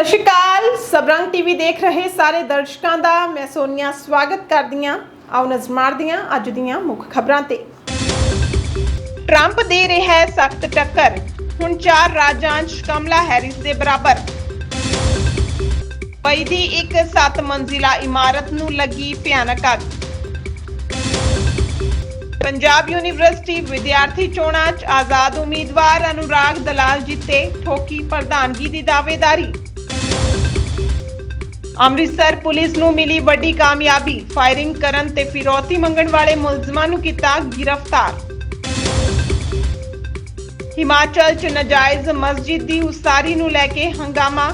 ਸਤਿ ਸ਼੍ਰੀ ਅਕਾਲ। ਸਬਰੰਗ ਟੀਵੀ ਦੇਖ ਰਹੇ ਸਾਰੇ ਦਰਸ਼ਕਾਂ ਦਾ। ਮੈਂ ਸੋਨੀਆ, ਸਵਾਗਤ ਕਰਦੀ ਹਾਂ। ਆਓ ਨਜ਼ਰ ਮਾਰਦੇ ਅੱਜ ਦੀਆਂ ਮੁੱਖ ਖਬਰਾਂ ਤੇ। ਟਰੰਪ ਦੇ ਰਿਹਾ ਹੈ ਸਖਤ ਟੱਕਰ। ਹੁਣ ਚਾਰ ਰਾਜਾਂ 'ਚ ਕਮਲਾ ਹੈਰਿਸ ਦੇ ਬਰਾਬਰ। ਪਈ ਦੀ ਇੱਕ ਸੱਤ ਮੰਜ਼ਿਲਾ ਇਮਾਰਤ ਨੂੰ ਲੱਗੀ ਭਿਆਨਕ ਅੱਗ। ਪੰਜਾਬ ਯੂਨੀਵਰਸਿਟੀ ਵਿਦਿਆਰਥੀ ਚੋਣਾਂ 'ਚ ਆਜ਼ਾਦ ਉਮੀਦਵਾਰ ਅਨੁਰਾਗ ਦਲਾਲ ਜਿੱਤੇ ਠੋਕੀ ਪ੍ਰਧਾਨਗੀ ਦੀ ਦਾਅਵੇਦਾਰੀ। ਅੰਮ੍ਰਿਤਸਰ ਪੁਲਿਸ ਨੂੰ ਮਿਲੀ ਵੱਡੀ ਕਾਮਯਾਬੀ। ਫਾਇਰਿੰਗ ਕਰਨ ਤੇ ਫਿਰੌਤੀ ਮੰਗਣ ਵਾਲੇ ਮੁਲਜ਼ਮਾਂ ਨੂੰ ਕੀਤਾ ਗ੍ਰਿਫਤਾਰ। ਹਿਮਾਚਲ 'ਚ ਨਜਾਇਜ਼ ਮਸਜਿਦ ਦੀ ਉਸਾਰੀ ਨੂੰ ਲੈ ਕੇ ਹੰਗਾਮਾ।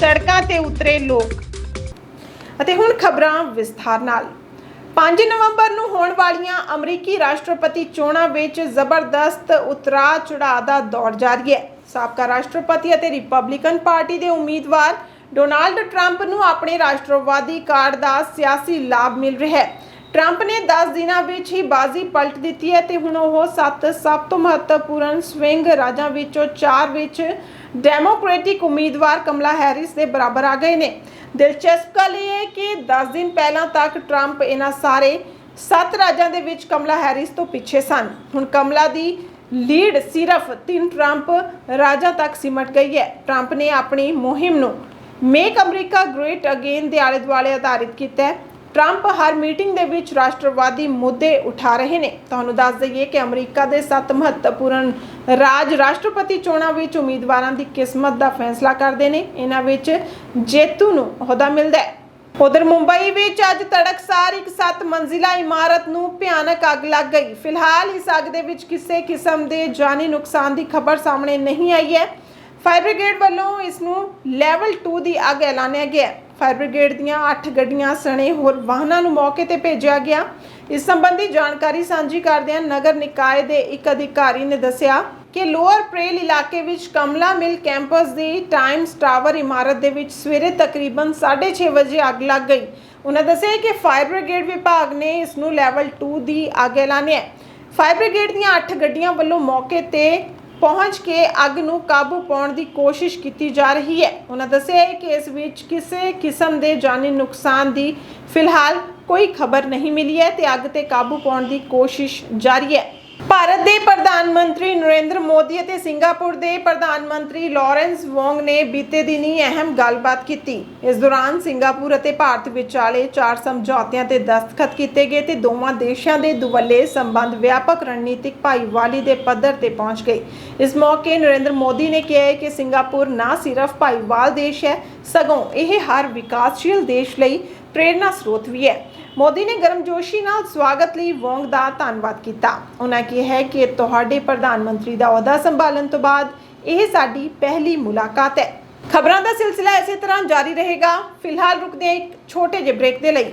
ਸੜਕਾਂ ਤੇ ਉਤਰੇ ਲੋਕ। ਅਤੇ ਹੁਣ ਖਬਰਾਂ ਵਿਸਥਾਰ ਨਾਲ। 5 ਨਵੰਬਰ ਨੂੰ ਹੋਣ ਵਾਲੀਆਂ ਅਮਰੀਕੀ ਰਾਸ਼ਟਰਪਤੀ ਚੋਣਾਂ ਵਿੱਚ ਜ਼ਬਰਦਸਤ ਉਤਰਾ ਚੜਾਅ ਦਾ ਦੌਰ ਜਾਰੀ ਹੈ। ਸਾਬਕਾ ਰਾਸ਼ਟਰਪਤੀ ਅਤੇ ਰਿਪਬਲਿਕਨ ਪਾਰਟੀ ਦੇ ਉਮੀਦਵਾਰ ਡੋਨਾਲਡ ਟਰੰਪ ਨੂੰ ਆਪਣੇ ਰਾਸ਼ਟਰਵਾਦੀ ਕਾਰਡ ਦਾ ਸਿਆਸੀ ਲਾਭ ਮਿਲ ਰਿਹਾ ਹੈ। ਟਰੰਪ ਨੇ 10 ਦਿਨਾਂ ਵਿੱਚ ਹੀ ਬਾਜ਼ੀ ਪਲਟ ਦਿੱਤੀ ਹੈ ਤੇ ਹੁਣ ਉਹ ਸੱਤ ਸਭ ਤੋਂ ਮਹੱਤਵਪੂਰਨ ਸਵਿੰਗ ਰਾਜਾਂ ਵਿੱਚੋਂ ਚਾਰ ਵਿੱਚ ਡੈਮੋਕ੍ਰੈਟਿਕ ਉਮੀਦਵਾਰ ਕਮਲਾ ਹੈਰਿਸ ਦੇ ਬਰਾਬਰ ਆ ਗਏ ਨੇ। ਦਿਲਚਸਪ ਗੱਲ ਇਹ ਹੈ ਕਿ 10 ਦਿਨ ਪਹਿਲਾਂ ਤੱਕ ਟਰੰਪ ਇਹਨਾਂ ਸਾਰੇ ਸੱਤ ਰਾਜਾਂ ਦੇ ਵਿੱਚ ਕਮਲਾ ਹੈਰਿਸ ਤੋਂ ਪਿੱਛੇ ਸਨ। ਹੁਣ ਕਮਲਾ ਦੀ ਲੀਡ ਸਿਰਫ ਤਿੰਨ ਟਰੰਪ ਰਾਜਾਂ ਤੱਕ ਸਿਮਟ ਗਈ ਹੈ। ਟਰੰਪ ਨੇ ਆਪਣੀ ਮੁਹਿੰਮ ਨੂੰ ਮੇਕ ਅਮਰੀਕਾ ਗ੍ਰੇਟ ਅਗੇਨ ਦੇ ਆਲੇ ਦੁਆਲੇ ਆਧਾਰਿਤ ਕੀਤਾ ਹੈ। ਟਰੰਪ ਹਰ ਮੀਟਿੰਗ ਦੇ ਵਿੱਚ ਰਾਸ਼ਟਰਵਾਦੀ ਮੁੱਦੇ ਉਠਾ ਰਹੇ ਨੇ। ਤੁਹਾਨੂੰ ਦੱਸ ਦਈਏ ਕਿ ਅਮਰੀਕਾ ਦੇ ਸੱਤ ਮਹੱਤਵਪੂਰਨ ਰਾਜ ਰਾਸ਼ਟਰਪਤੀ ਚੋਣਾਂ ਵਿੱਚ ਉਮੀਦਵਾਰਾਂ ਦੀ ਕਿਸਮਤ ਦਾ ਫੈਸਲਾ ਕਰਦੇ ਨੇ। ਇਹਨਾਂ ਵਿੱਚ ਜੇਤੂ ਨੂੰ ਅਹੁਦਾ ਮਿਲਦਾ ਹੈ। ਉਧਰ ਮੁੰਬਈ ਵਿੱਚ ਅੱਜ ਤੜਕਸਾਰ ਇੱਕ ਸੱਤ ਮੰਜ਼ਿਲਾ ਇਮਾਰਤ ਨੂੰ ਭਿਆਨਕ ਅੱਗ ਲੱਗ ਗਈ। ਫਿਲਹਾਲ ਇਸ ਅੱਗ ਦੇ ਵਿੱਚ ਕਿਸੇ ਕਿਸਮ ਦੇ ਜਾਨੀ ਨੁਕਸਾਨ ਦੀ ਖਬਰ ਸਾਹਮਣੇ ਨਹੀਂ ਆਈ ਹੈ। ਫਾਇਰ ਬ੍ਰਿਗੇਡ ਵੱਲੋਂ ਇਸ ਨੂੰ ਲੈਵਲ 2 ਦੀ ਅੱਗ ਐਲਾਨਿਆ ਗਿਆ ਫਾਇਰ ਬ੍ਰਿਗੇਡ ਦੀਆਂ 8 ਗੱਡੀਆਂ, ਸਣੇ ਹੋਰ ਵਾਹਨਾਂ ਨੂੰ ਮੌਕੇ ਤੇ ਭੇਜਿਆ ਗਿਆ। ਇਸ ਸੰਬੰਧੀ ਜਾਣਕਾਰੀ ਸਾਂਝੀ ਕਰਦਿਆਂ ਨਗਰ ਨਿਕਾਏ ਦੇ ਇੱਕ ਅਧਿਕਾਰੀ ਨੇ ਦੱਸਿਆ ਕਿ ਲੋਅਰ ਪ੍ਰੇਲ ਇਲਾਕੇ ਵਿੱਚ ਕਮਲਾ ਮਿਲ ਕੈਂਪਸ ਦੀ ਟਾਈਮਸ ਟਾਵਰ ਇਮਾਰਤ ਦੇ ਵਿੱਚ ਸਵੇਰੇ ਤਕਰੀਬਨ 6:30 ਵਜੇ ਅੱਗ ਲੱਗ ਗਈ। ਉਹਨਾਂ ਦੱਸਿਆ ਕਿ ਫਾਇਰ ਬ੍ਰਿਗੇਡ ਵਿਭਾਗ ਨੇ ਇਸ ਨੂੰ ਲੈਵਲ 2 ਦੀ ਅੱਗ ਐਲਾਨਿਆ ਫਾਇਰ ਬ੍ਰਿਗੇਡ ਦੀਆਂ 8 ਗੱਡੀਆਂ ਵੱਲੋਂ ਮੌਕੇ ਤੇ ਪਹੁੰਚ ਕੇ ਅੱਗ ਨੂੰ ਕਾਬੂ ਪਾਉਣ ਦੀ ਕੋਸ਼ਿਸ਼ ਕੀਤੀ ਜਾ ਰਹੀ ਹੈ। ਉਹਨਾਂ ਦੱਸਿਆ ਹੈ ਕਿ ਇਸ ਵਿੱਚ ਕਿਸੇ ਕਿਸਮ ਦੇ ਜਾਨੀ ਨੁਕਸਾਨ ਦੀ ਫਿਲਹਾਲ ਕੋਈ ਖਬਰ ਨਹੀਂ ਮਿਲੀ ਹੈ ਤੇ ਅੱਗ ਤੇ ਕਾਬੂ ਪਾਉਣ ਦੀ ਕੋਸ਼ਿਸ਼ ਜਾਰੀ ਹੈ। ਭਾਰਤ ਦੇ ਪ੍ਰਧਾਨ ਮੰਤਰੀ ਨਰਿੰਦਰ ਮੋਦੀ ਅਤੇ ਸਿੰਗਾਪੁਰ ਦੇ ਪ੍ਰਧਾਨ ਮੰਤਰੀ ਲਾਰੈਂਸ ਵੋਂਗ ਨੇ ਬੀਤੇ ਦਿਨੀ ਅਹਿਮ ਗੱਲਬਾਤ ਕੀਤੀ। ਇਸ ਦੌਰਾਨ ਸਿੰਗਾਪੁਰ ਅਤੇ ਭਾਰਤ ਵਿਚਾਲੇ ਚਾਰ ਸਮਝੌਤਿਆਂ ਤੇ ਦਸਤਖਤ ਕੀਤੇ ਗਏ ਤੇ ਦੋਵਾਂ ਦੇਸ਼ਾਂ ਦੇ ਦੁਵੱਲੇ ਸੰਬੰਧ ਵਿਆਪਕ ਰਣਨੀਤਿਕ ਭਾਈਵਾਲੀ ਦੇ ਪੱਧਰ ਤੇ ਪਹੁੰਚ ਗਏ। ਇਸ ਮੌਕੇ ਨਰਿੰਦਰ ਮੋਦੀ ਨੇ ਕਿਹਾ ਹੈ ਕਿ ਸਿੰਗਾਪੁਰ ਨਾ ਸਿਰਫ ਭਾਈਵਾਲ ਦੇਸ਼ ਹੈ, ਸਗੋਂ ਇਹ ਹਰ ਵਿਕਾਸਸ਼ੀਲ ਦੇਸ਼ ਲਈ ਪ੍ਰੇਰਨਾ ਸਰੋਤ ਵੀ ਹੈ। ਮੋਦੀ ਨੇ ਗਰਮਜੋਸ਼ੀ ਨਾਲ ਸਵਾਗਤ ਲਈ ਵੋਂਗ ਦਾ ਧੰਨਵਾਦ ਕੀਤਾ। ਉਹਨਾਂ ਕਿਹਾ ਕਿ ਤੁਹਾਡੇ ਪ੍ਰਧਾਨ ਮੰਤਰੀ ਦਾ ਅਹੁਦਾ ਸੰਭਾਲਣ ਤੋਂ ਬਾਅਦ ਇਹ ਸਾਡੀ ਪਹਿਲੀ ਮੁਲਾਕਾਤ ਹੈ। ਖਬਰਾਂ ਦਾ ਸਿਲਸਿਲਾ ਇਸੇ ਤਰ੍ਹਾਂ ਜਾਰੀ ਰਹੇਗਾ। ਫਿਲਹਾਲ ਰੁਕਦੇ ਹਾਂ ਇੱਕ ਛੋਟੇ ਜਿਹੇ ਬ੍ਰੇਕ ਦੇ ਲਈ।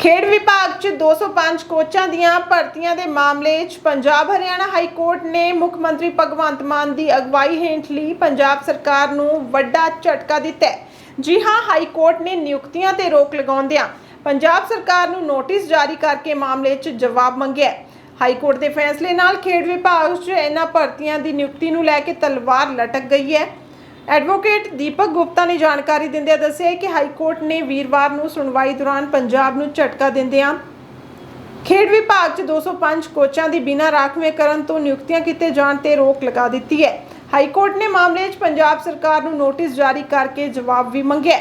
ਖੇਡ ਵਿਭਾਗ 'ਚ 205 ਕੋਚਾਂ ਦੀਆਂ ਭਰਤੀਆਂ ਦੇ ਮਾਮਲੇ 'ਚ ਪੰਜਾਬ ਹਰਿਆਣਾ ਹਾਈ ਕੋਰਟ ਨੇ ਮੁੱਖ ਮੰਤਰੀ ਭਗਵੰਤ ਮਾਨ ਦੀ ਅਗਵਾਈ ਹੇਠ ਲਈ ਪੰਜਾਬ ਸਰਕਾਰ ਨੂੰ ਵੱਡਾ ਝਟਕਾ ਦਿੱਤਾ ਹੈ। ਜੀ ਹਾਂ, ਹਾਈ ਕੋਰਟ ਨੇ ਨਿਯੁਕਤੀਆਂ ਤੇ ਰੋਕ ਲਗਾਉਂਦਿਆਂ ਪੰਜਾਬ ਸਰਕਾਰ ਨੂੰ ਨੋਟਿਸ ਜਾਰੀ ਕਰਕੇ ਮਾਮਲੇ 'ਚ ਜਵਾਬ ਮੰਗਿਆ ਹੈ। ਹਾਈ ਕੋਰਟ ਦੇ ਫੈਸਲੇ ਨਾਲ ਖੇਡ ਵਿਭਾਗ 'ਚ ਇਹਨਾਂ ਭਰਤੀਆਂ ਦੀ ਨਿਯੁਕਤੀ ਨੂੰ ਲੈ ਕੇ ਤਲਵਾਰ ਲਟਕ ਗਈ ਹੈ। ਐਡਵੋਕੇਟ ਦੀਪਕ ਗੁਪਤਾ ਨੇ ਜਾਣਕਾਰੀ ਦਿੰਦਿਆਂ ਦੱਸਿਆ ਕਿ ਹਾਈ ਕੋਰਟ ਨੇ ਵੀਰਵਾਰ ਨੂੰ ਸੁਣਵਾਈ ਦੌਰਾਨ ਪੰਜਾਬ ਨੂੰ ਝਟਕਾ ਦਿੰਦਿਆਂ ਖੇਡ ਵਿਭਾਗ 'ਚ 205 ਕੋਚਾਂ ਦੀ ਬਿਨਾਂ ਰਾਖਵੇਂ ਕਰਨ ਤੋਂ ਨਿਯੁਕਤੀਆਂ ਕੀਤੇ ਜਾਣ ਤੇ ਰੋਕ ਲਗਾ ਦਿੱਤੀ ਹੈ। ਹਾਈ ਕੋਰਟ ਨੇ ਮਾਮਲੇ 'ਚ ਪੰਜਾਬ ਸਰਕਾਰ ਨੂੰ ਨੋਟਿਸ ਜਾਰੀ ਕਰਕੇ ਜਵਾਬ ਵੀ ਮੰਗਿਆ।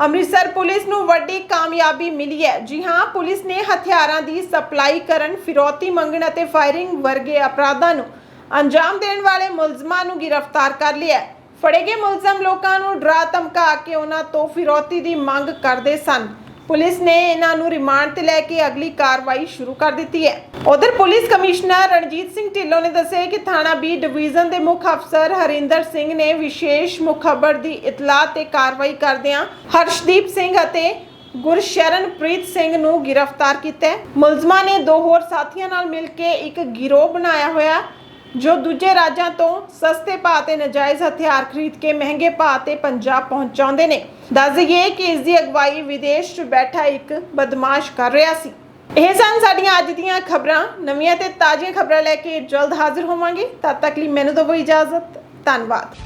ਅੰਮ੍ਰਿਤਸਰ ਪੁਲਿਸ ਨੂੰ ਵੱਡੀ ਕਾਮਯਾਬੀ ਮਿਲੀ ਹੈ। ਜੀ ਹਾਂ, ਪੁਲਿਸ ਨੇ ਹਥਿਆਰਾਂ ਦੀ ਸਪਲਾਈ ਕਰਨ, ਫਿਰੌਤੀ ਮੰਗਣ ਅਤੇ ਫਾਇਰਿੰਗ ਵਰਗੇ ਅਪਰਾਧਾਂ ਨੂੰ ਅੰਜਾਮ ਦੇਣ ਵਾਲੇ ਮੁਲਜ਼ਮਾਂ ਨੂੰ ਗ੍ਰਿਫਤਾਰ ਕਰ ਲਿਆ ਫੜੇ ਗਏ ਮੁਲਜ਼ਮ ਲੋਕਾਂ ਨੂੰ ਡਰਾ ਧਮਕਾ ਕੇ ਉਹਨਾਂ ਤੋਂ ਫਿਰੌਤੀ ਦੀ ਮੰਗ ਕਰਦੇ ਸਨ। ਪੁਲਿਸ ਨੇ ਇਹਨਾਂ ਨੂੰ ਰਿਮਾਂਡ ਤੇ ਲੈ ਕੇ ਅਗਲੀ ਕਾਰਵਾਈ ਸ਼ੁਰੂ ਕਰ ਦਿੱਤੀ ਹੈ। ਉਧਰ ਪੁਲਿਸ ਕਮਿਸ਼ਨਰ ਰਣਜੀਤ ਸਿੰਘ ਢਿੱਲੋਂ ਨੇ ਦੱਸਿਆ ਕਿ ਥਾਣਾ ਬੀ ਡਿਵੀਜ਼ਨ ਦੇ ਮੁੱਖ ਅਫਸਰ ਹਰਿੰਦਰ ਸਿੰਘ ਨੇ ਵਿਸ਼ੇਸ਼ ਮੁਖਬਰ ਦੀ ਇਤਲਾਹ ਤੇ ਕਾਰਵਾਈ ਕਰਦਿਆਂ ਹਰਸ਼ਦੀਪ ਸਿੰਘ ਅਤੇ ਗੁਰਸ਼ਰਨਪ੍ਰੀਤ ਸਿੰਘ ਨੂੰ ਗ੍ਰਿਫਤਾਰ ਕੀਤਾ ਹੈ। ਮੁਲਜ਼ਮਾਂ ਨੇ ਦੋ ਹੋਰ ਸਾਥੀਆਂ ਨਾਲ ਮਿਲ ਕੇ ਇੱਕ ਗਿਰੋਹ ਬਣਾਇਆ ਹੋਇਆ ਜੋ ਦੂਜੇ ਰਾਜਾਂ ਤੋਂ ਸਸਤੇ ਭਾਅ ਤੇ ਨਜਾਇਜ਼ ਹਥਿਆਰ ਖਰੀਦ ਕੇ ਮਹਿੰਗੇ ਭਾਅ ਤੇ ਪੰਜਾਬ ਪਹੁੰਚਾਉਂਦੇ ਨੇ। ਦੱਸ ਦਈਏ ਕਿ ਇਸ ਦੀ ਅਗਵਾਈ ਵਿਦੇਸ਼ 'ਚ ਬੈਠਾ ਇੱਕ ਬਦਮਾਸ਼ ਕਰ ਰਿਹਾ ਸੀ। ਇਹ ਸਨ ਸਾਡੀਆਂ ਅੱਜ ਦੀਆਂ ਖਬਰਾਂ। ਨਵੀਆਂ ਤੇ ਤਾਜ਼ੀਆਂ ਖਬਰਾਂ ਲੈ ਕੇ ਜਲਦ ਹਾਜ਼ਰ ਹੋਵਾਂਗੇ। ਤਦ ਤੱਕ ਲਈ ਮੈਨੂੰ ਦਿਓ ਇਜਾਜ਼ਤ। ਧੰਨਵਾਦ।